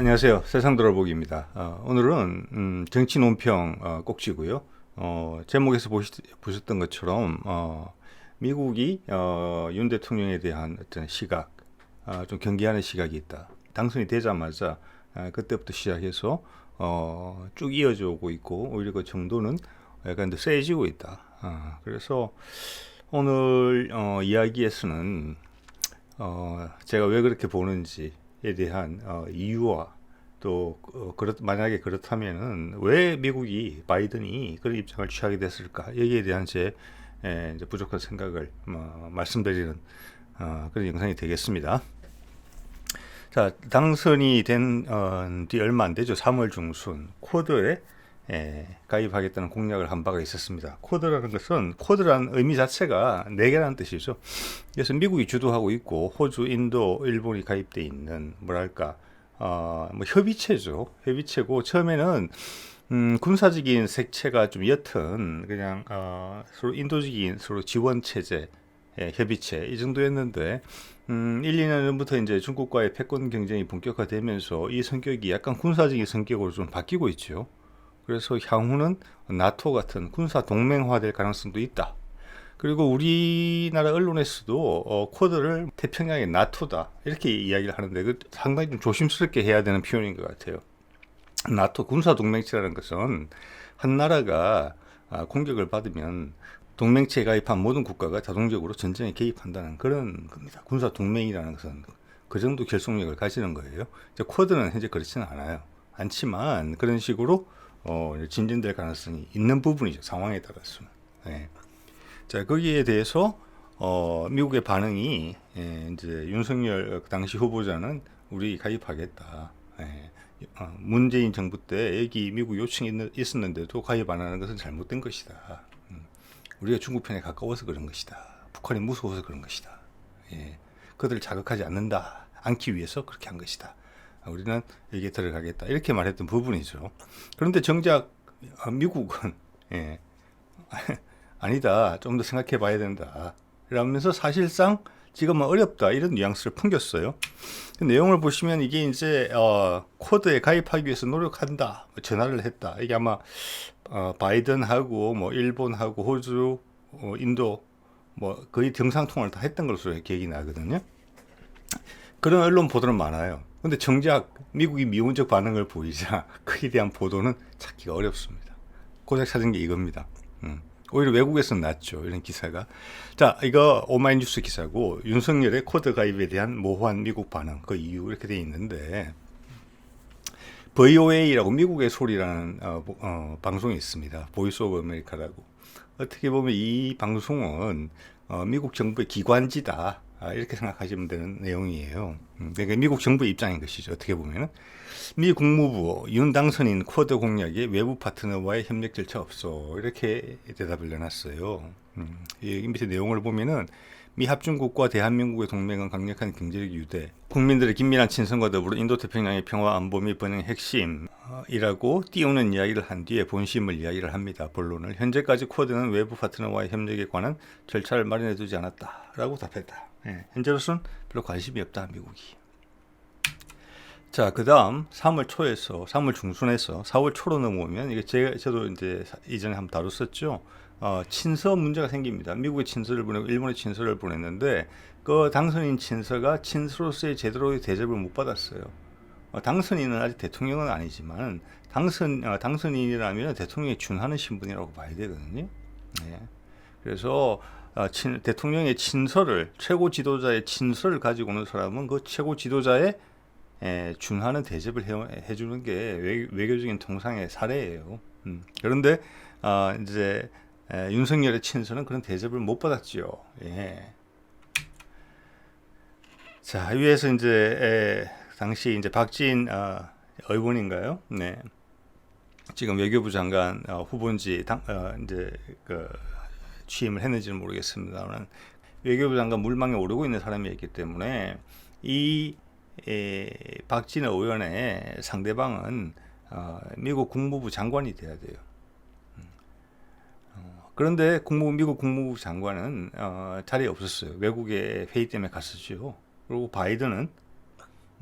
안녕하세요. 세상 돌아보기입니다. 어, 오늘은 음, 정치 논평 어, 꼭지고요. 어, 제목에서 보시, 보셨던 것처럼 어, 미국이 어, 윤 대통령에 대한 어떤 시각, 어, 좀 경계하는 시각이 있다. 당선이 되자마자 어, 그때부터 시작해서 어, 쭉 이어져 오고 있고 오히려 그 정도는 약간 더 세지고 있다. 어, 그래서 오늘 어, 이야기에서는 어, 제가 왜 그렇게 보는지에 대한 어, 이유와 또 어, 그렇, 만약에 그렇다면은 왜 미국이 바이든이 그런 입장을 취하게 됐을까 여기에 대한 제 에, 이제 부족한 생각을 어, 말씀드리는 어, 그런 영상이 되겠습니다. 자 당선이 된 어, 뒤 얼마 안 되죠. 3월 중순 쿼드에 에, 가입하겠다는 공약을 한 바가 있었습니다. 쿼드라는 것은 쿼드라는 의미 자체가 네 개라는 뜻이죠. 그래서 미국이 주도하고 있고 호주, 인도, 일본이 가입돼 있는 뭐랄까 어, 뭐 협의체죠. 협의체고 처음에는 음, 군사적인 색채가 좀 옅은 그냥 어, 서로 인도적인 서로 지원 체제 예, 협의체 이 정도였는데 음, 1, 2년 전부터 이제 중국과의 패권 경쟁이 본격화되면서 이 성격이 약간 군사적인 성격으로 좀 바뀌고 있죠. 그래서 향후는 나토 같은 군사 동맹화될 가능성도 있다. 그리고 우리나라 언론에서도 어, 쿼드를 태평양의 나토다 이렇게 이야기를 하는데 그 상당히 좀 조심스럽게 해야 되는 표현인 것 같아요. 나토 군사 동맹체라는 것은 한 나라가 아, 공격을 받으면 동맹체에 가입한 모든 국가가 자동적으로 전쟁에 개입한다는 그런 겁니다. 군사 동맹이라는 것은 그 정도 결속력을 가지는 거예요. 이제 쿼드는 현재 그렇지는 않아요. 않지만 그런 식으로 어, 진전될 가능성이 있는 부분이죠. 상황에 따라서는. 네. 자 거기에 대해서 어, 미국의 반응이 예, 이제 윤석열 당시 후보자는 우리 가입하겠다. 예, 어, 문재인 정부 때 여기 미국 요청이 있었는데도 가입 안 하는 것은 잘못된 것이다. 음, 우리가 중국 편에 가까워서 그런 것이다. 북한이 무서워서 그런 것이다. 예, 그들을 자극하지 않는다. 않기 위해서 그렇게 한 것이다. 우리는 여기에 들어가겠다. 이렇게 말했던 부분이죠. 그런데 정작 어, 미국은 예, 아니다. 좀 더 생각해 봐야 된다. 이러면서 사실상 지금은 어렵다. 이런 뉘앙스를 풍겼어요. 그 내용을 보시면 이게 이제, 어, 코드에 가입하기 위해서 노력한다. 뭐 전화를 했다. 이게 아마, 어, 바이든하고, 뭐, 일본하고, 호주, 어, 인도, 뭐, 거의 정상 통화를 다 했던 것으로 기억이 나거든요. 그런 언론 보도는 많아요. 근데 정작 미국이 미온적 반응을 보이자 그에 대한 보도는 찾기가 어렵습니다. 고작 찾은 게 이겁니다. 음. 오히려 외국에서는 낫죠. 이런 기사가. 자, 이거 오마이뉴스 기사고 윤석열의 코드 가입에 대한 모호한 미국 반응 그 이유 이렇게 돼 있는데 VOA라고 미국의 소리라는 어, 어, 방송이 있습니다. 보이스 오브 아메리카라고. 어떻게 보면 이 방송은 어, 미국 정부의 기관지다. 아, 이렇게 생각하시면 되는 내용이에요. 음, 그러니까 미국 정부 입장인 것이죠. 어떻게 보면은 미 국무부 윤 당선인 쿼드 공약에 외부 파트너와의 협력 절차 없어 이렇게 대답을 내놨어요. 음, 이 밑에 내용을 보면은 미 합중국과 대한민국의 동맹은 강력한 경제적 유대, 국민들의 긴밀한 친선과 더불어 인도태평양의 평화 안보 및 번영의 핵심이라고 띄우는 이야기를 한 뒤에 본심을 이야기를 합니다. 본론을 현재까지 쿼드는 외부 파트너와의 협력에 관한 절차를 마련해두지 않았다라고 답했다. 예, 현재로서는 별로 관심이 없다 미국이. 자, 그 다음 3월 초에서 3월 중순에서 4월 초로 넘어오면 이게 제가 저도 이제 이전에 한번 다뤘었죠. 어, 친서 문제가 생깁니다. 미국의 친서를 보내고 일본의 친서를 보냈는데 그 당선인 친서가 친서로서의 제대로의 대접을 못 받았어요. 어, 당선인은 아직 대통령은 아니지만 당선 어, 당선인이라면 대통령에 준하는 신분이라고 봐야 되거든요. 네. 그래서 어, 친, 대통령의 친서를 최고 지도자의 친서를 가지고 오는 사람은 그 최고 지도자의 에, 준하는 대접을 해, 해주는 게 외, 외교적인 통상의 사례예요. 음. 그런데 어, 이제 에, 윤석열의 친서는 그런 대접을 못 받았지요. 예. 자 위에서 이제 에, 당시 이제 박진 어, 의원인가요? 네. 지금 외교부 장관 어, 후보인지 당, 어, 이제 그 취임을 했는지는 모르겠습니다만 외교부 장관 물망에 오르고 있는 사람이었기 때문에 이 에, 박진호 의원의 상대방은 어, 미국 국무부 장관이 돼야 돼요. 음. 어, 그런데 국무 미국 국무부 장관은 어, 자리에 없었어요. 외국에 회의 때문에 갔었죠. 그리고 바이든은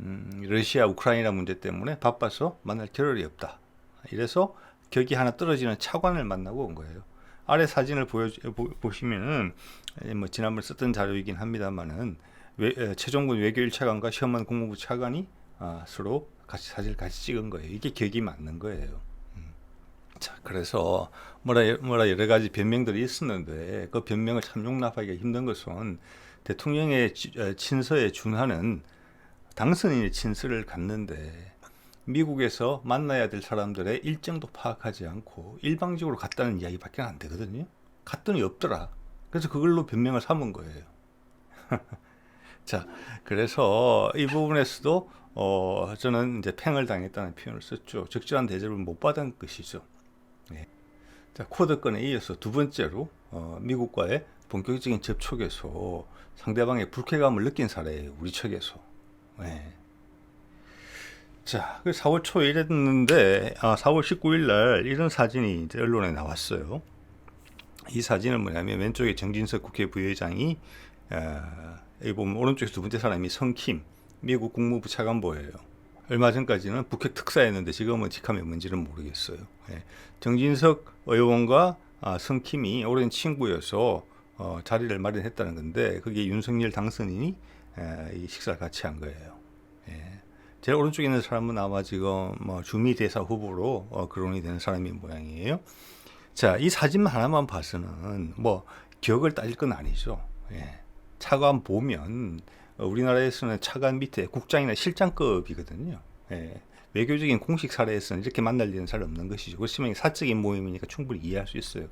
음, 러시아 우크라이나 문제 때문에 바빠서 만날 겨를이 없다. 이래서 격이 하나 떨어지는 차관을 만나고 온 거예요. 아래 사진을 보여 보시면은 예, 뭐 지난번 썼던 자료이긴 합니다만은 외, 에, 최종군 외교 1차관과 시험한 국무부 차관이 아, 서로 같이 사진을 같이 찍은 거예요. 이게 격이 맞는 거예요. 음. 자, 그래서 뭐라 뭐라 여러 가지 변명들이 있었는데 그 변명을 참 용납하기가 힘든 것은 대통령의 지- 에, 친서에 준하는 당선인의 친서를 갔는데 미국에서 만나야 될 사람들의 일정도 파악하지 않고 일방적으로 갔다는 이야기밖에 안 되거든요. 갔더니 없더라. 그래서 그걸로 변명을 삼은 거예요. 자, 그래서 이 부분에서도 어, 저는 이제 팽을 당했다는 표현을 썼죠. 적절한 대접을 못 받은 것이죠. 네. 자, 코드 건에 이어서 두 번째로 어, 미국과의 본격적인 접촉에서 상대방의 불쾌감을 느낀 사례예요. 우리 측에서. 네. 자, 그 4월 초에 이랬는데, 아, 4월 19일 날 이런 사진이 이제 언론에 나왔어요. 이 사진은 뭐냐면 왼쪽에 정진석 국회 부회장이 아, 여기 보면 오른쪽에 두 번째 사람이 성킴 미국 국무부 차관보예요. 얼마 전까지는 북핵 특사였는데 지금은 직함이 뭔지는 모르겠어요. 예. 정진석 의원과 아, 성킴이 오랜 친구여서 어, 자리를 마련했다는 건데 그게 윤석열 당선인이 에, 이 식사를 같이 한 거예요. 예. 제일 오른쪽에 있는 사람은 아마 지금 뭐 주미 대사 후보로 어, 거론이 되는 사람이 모양이에요. 자, 이 사진만 하나만 봐서는 뭐 기억을 따질 건 아니죠. 예. 차관 보면 어, 우리나라에서는 차관 밑에 국장이나 실장급이거든요. 예. 외교적인 공식 사례에서는 이렇게 만날 일은 잘 없는 것이죠. 그렇지만 사적인 모임이니까 충분히 이해할 수 있어요.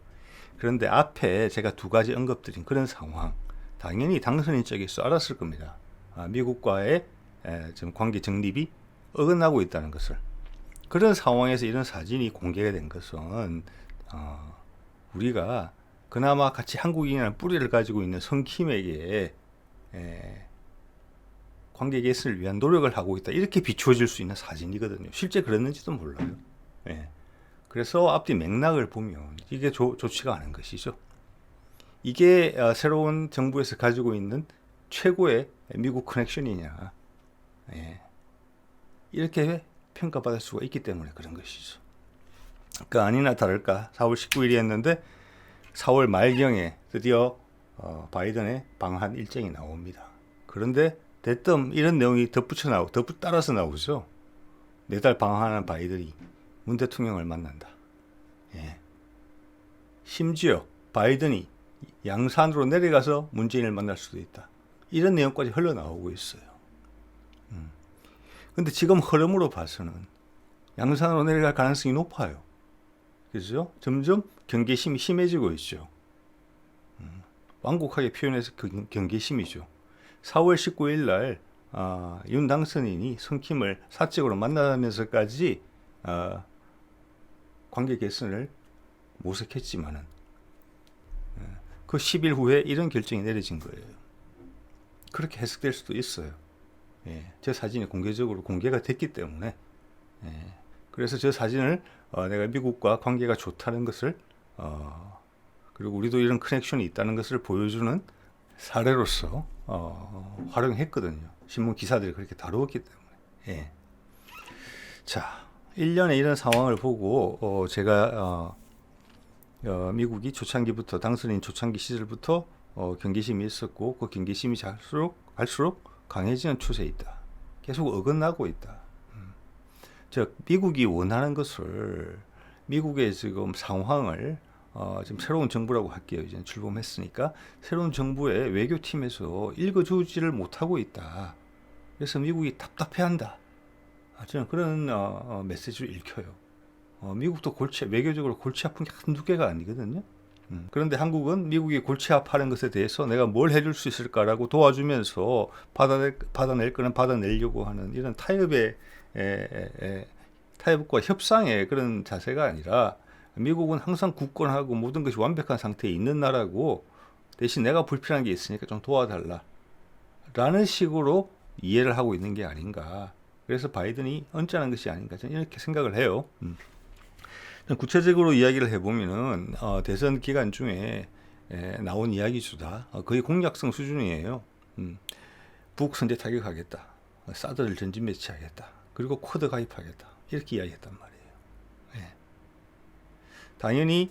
그런데 앞에 제가 두 가지 언급드린 그런 상황, 당연히 당선인 쪽에서 알았을 겁니다. 아, 미국과의 에, 지금 관계 정립이 어긋나고 있다는 것을. 그런 상황에서 이런 사진이 공개가 된 것은 어, 우리가 그나마 같이 한국인이라는 뿌리를 가지고 있는 성킴에게 에, 관계 개선을 위한 노력을 하고 있다 이렇게 비추어질 수 있는 사진이거든요. 실제 그랬는지도 몰라요. 예. 그래서 앞뒤 맥락을 보면 이게 좋, 좋지가 않은 것이죠. 이게 어, 새로운 정부에서 가지고 있는 최고의 미국 커넥션이냐. 예. 이렇게 평가받을 수가 있기 때문에 그런 것이죠. 그 아니나 다를까 4월 19일이었는데 4월 말경에 드디어 어, 바이든의 방한 일정이 나옵니다. 그런데 대뜸 이런 내용이 덧붙여 나오고 덧붙 따라서 나오죠. 네달 방한한 바이든이 문 대통령을 만난다. 예. 심지어 바이든이 양산으로 내려가서 문재인을 만날 수도 있다. 이런 내용까지 흘러나오고 있어요. 음. 근데 지금 흐름으로 봐서는 양산으로 내려갈 가능성이 높아요. 그죠? 점점 경계심이 심해지고 있죠. 음. 완곡하게 표현해서 그 경계심이죠. 4월 19일 날 아, 윤 당선인이 성킴을 사적으로 만나면서까지 아, 관계 개선을 모색했지만은 예, 그 10일 후에 이런 결정이 내려진 거예요. 그렇게 해석될 수도 있어요. 예, 저 사진이 공개적으로 공개가 됐기 때문에 예, 그래서 저 사진을 어, 내가 미국과 관계가 좋다는 것을 어, 그리고 우리도 이런 커넥션이 있다는 것을 보여주는 사례로서 어, 활용했거든요. 신문 기사들이 그렇게 다루었기 때문에. 예. 자, 1년에 이런 상황을 보고 어, 제가 어, 어, 미국이 초창기부터 당선인 초창기 시절부터 어, 경계심이 있었고 그 경계심이 갈수록 갈수록 강해지는 추세에 있다. 계속 어긋나고 있다. 음. 즉 미국이 원하는 것을 미국의 지금 상황을 어, 지금 새로운 정부라고 할게요. 이제 출범했으니까 새로운 정부의 외교팀에서 읽어주지를 못하고 있다. 그래서 미국이 답답해한다. 아, 저는 그런 어, 어, 메시지를 읽혀요. 어, 미국도 골치 외교적으로 골치 아픈 게 한두 개가 아니거든요. 음, 그런데 한국은 미국이 골치 아파하는 것에 대해서 내가 뭘 해줄 수 있을까라고 도와주면서 받아낼, 받아낼 거는 받아내려고 하는 이런 타협의 에, 에, 에, 타협과 협상의 그런 자세가 아니라 미국은 항상 굳건하고 모든 것이 완벽한 상태에 있는 나라고 대신 내가 불필요한 게 있으니까 좀 도와달라. 라는 식으로 이해를 하고 있는 게 아닌가. 그래서 바이든이 언짢은 것이 아닌가. 저는 이렇게 생각을 해요. 음. 구체적으로 이야기를 해보면은, 어, 대선 기간 중에 에, 나온 이야기 수다. 어, 거의 공약성 수준이에요. 음. 북 선제 타격하겠다. 사드를 전진 배치하겠다. 그리고 쿼드 가입하겠다. 이렇게 이야기했단 말이에요. 예. 당연히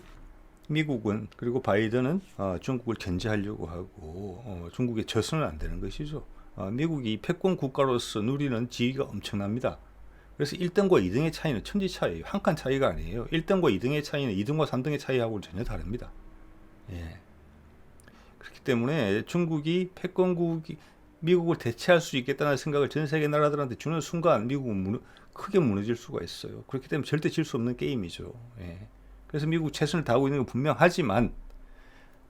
미국은 그리고 바이든은 어, 중국을 견제하려고 하고 어, 중국에 져서는 안 되는 것이죠. 어, 미국이 패권 국가로서 누리는 지위가 엄청납니다. 그래서 1등과 2등의 차이는 천지 차이예요. 한칸 차이가 아니에요. 1등과 2등의 차이는 2등과 3등의 차이하고는 전혀 다릅니다. 예. 그렇기 때문에 중국이 패권국이 미국을 대체할 수 있겠다는 생각을 전 세계 나라들한테 주는 순간 미국은 무너, 크게 무너질 수가 있어요. 그렇기 때문에 절대 질 수 없는 게임이죠. 예. 그래서 미국 최선을 다하고 있는 건 분명하지만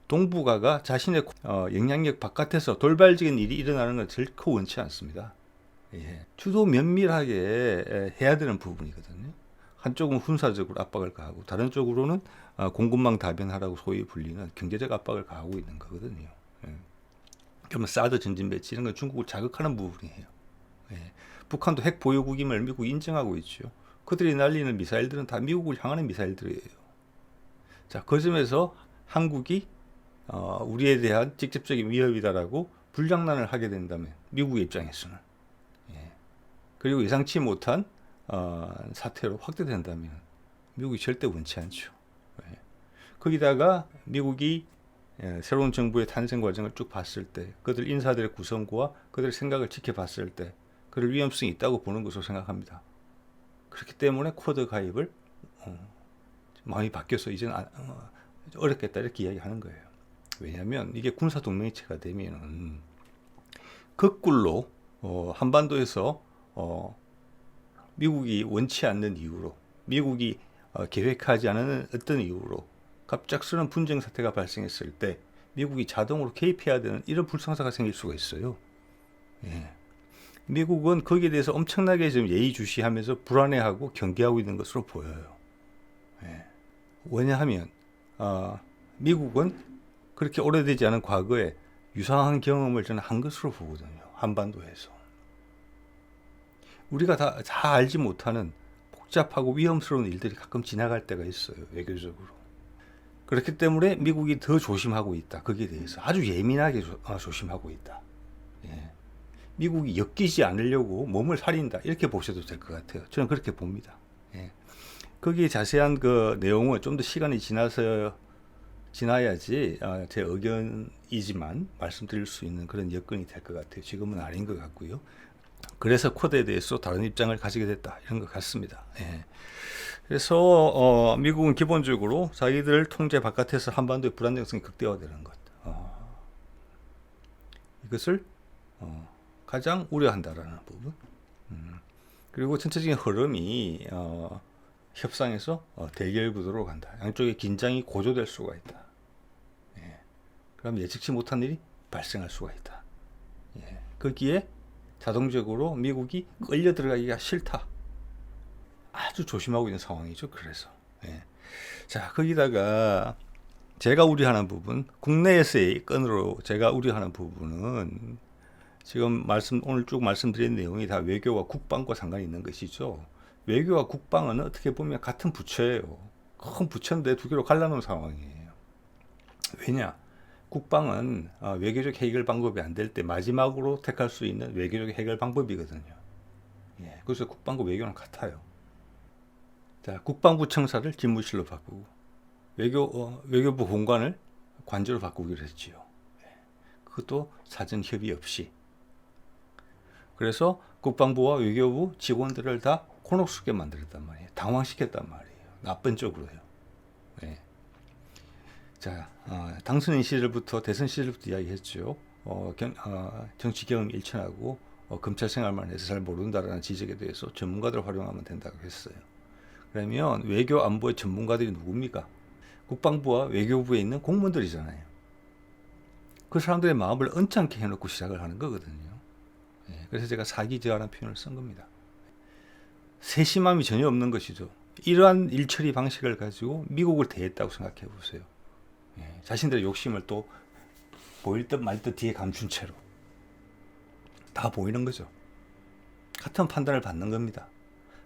동북아가 자신의 어, 영향력 바깥에서 돌발적인 일이 일어나는 건 결코 원치 않습니다. 예. 주도 면밀하게 에, 해야 되는 부분이거든요. 한쪽은 군사적으로 압박을 가하고 다른 쪽으로는 어, 공급망 다변화라고 소위 불리는 경제적 압박을 가하고 있는 거거든요. 예. 그러면 사드 전진 배치 이런 건 중국을 자극하는 부분이에요. 예. 북한도 핵 보유국임을 미국이 인정하고 있죠. 그들이 날리는 미사일들은 다 미국을 향하는 미사일들이에요. 자, 그 점에서 한국이 어, 우리에 대한 직접적인 위협이다라고 불장난을 하게 된다면 미국의 입장에서는 예. 그리고 예상치 못한 어, 사태로 확대된다면 미국이 절대 원치 않죠. 예. 거기다가 미국이 예, 새로운 정부의 탄생 과정을 쭉 봤을 때 그들 인사들의 구성과 그들의 생각을 지켜봤을 때 그럴 위험성이 있다고 보는 것으로 생각합니다. 그렇기 때문에 쿼드 가입을 어, 마음이 바뀌어서 이제는 아, 어, 어렵겠다 이렇게 이야기하는 거예요. 왜냐하면 이게 군사 동맹체가 되면은 거꾸로 어, 한반도에서 어, 미국이 원치 않는 이유로 미국이 어, 계획하지 않은 어떤 이유로 갑작스러운 분쟁 사태가 발생했을 때 미국이 자동으로 개입해야 되는 이런 불상사가 생길 수가 있어요. 예. 미국은 거기에 대해서 엄청나게 좀 예의주시하면서 불안해하고 경계하고 있는 것으로 보여요. 예. 왜냐하면 어, 미국은 그렇게 오래되지 않은 과거에 유사한 경험을 저는 한 것으로 보거든요. 한반도에서. 우리가 다, 다 알지 못하는 복잡하고 위험스러운 일들이 가끔 지나갈 때가 있어요. 외교적으로. 그렇기 때문에 미국이 더 조심하고 있다. 거기에 대해서 아주 예민하게 조, 아, 조심하고 있다. 예. 미국이 엮이지 않으려고 몸을 사린다. 이렇게 보셔도 될 것 같아요. 저는 그렇게 봅니다. 예. 거기에 자세한 그 내용은 좀 더 시간이 지나서 지나야지 아, 제 의견이지만 말씀드릴 수 있는 그런 여건이 될 것 같아요. 지금은 아닌 것 같고요. 그래서 코드에 대해서 다른 입장을 가지게 됐다 이런 것 같습니다. 예. 그래서 어, 미국은 기본적으로 자기들 통제 바깥에서 한반도의 불안정성이 극대화되는 것 어, 이것을 어, 가장 우려한다라는 부분. 음, 그리고 전체적인 흐름이 어, 협상에서 어, 대결 구도로 간다. 양쪽의 긴장이 고조될 수가 있다. 예. 그럼 예측치 못한 일이 발생할 수가 있다. 예. 거기에 자동적으로 미국이 끌려 들어가기가 싫다. 아주 조심하고 있는 상황이죠. 그래서 예. 자 거기다가 제가 우려하는 부분, 국내에서의 건으로 제가 우려하는 부분은 지금 말씀 오늘 쭉 말씀드린 내용이 다 외교와 국방과 상관이 있는 것이죠. 외교와 국방은 어떻게 보면 같은 부처예요. 큰 부처인데 두 개로 갈라놓은 상황이에요. 왜냐? 국방은 어, 외교적 해결 방법이 안 될 때 마지막으로 택할 수 있는 외교적 해결 방법이거든요. 예, 그래서 국방과 외교는 같아요. 자, 국방부 청사를 집무실로 바꾸고 외교 어, 외교부 본관을 관저로 바꾸기로 했지요. 예, 그것도 사전 협의 없이. 그래서 국방부와 외교부 직원들을 다 곤혹스럽게 만들었단 말이에요. 당황시켰단 말이에요. 나쁜 쪽으로요. 예. 자, 어, 당선인 시절부터 대선 시절부터 이야기했죠. 어, 경, 어, 정치 경험 일천하고 어, 검찰 생활만 해서 잘 모른다라는 지적에 대해서 전문가들 활용하면 된다고 했어요. 그러면 외교 안보의 전문가들이 누굽니까? 국방부와 외교부에 있는 공무원들이잖아요. 그 사람들의 마음을 언짢게 해놓고 시작을 하는 거거든요. 예, 그래서 제가 사기저하라는 표현을 쓴 겁니다. 세심함이 전혀 없는 것이죠. 이러한 일처리 방식을 가지고 미국을 대했다고 생각해 보세요. 예, 자신들의 욕심을 또 보일 듯 말 듯 뒤에 감춘 채로 다 보이는 거죠. 같은 판단을 받는 겁니다.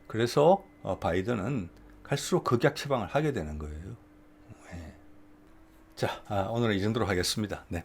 그래서 어, 바이든은 갈수록 극약 처방을 하게 되는 거예요. 예. 자, 아, 오늘은 이 정도로 하겠습니다. 네.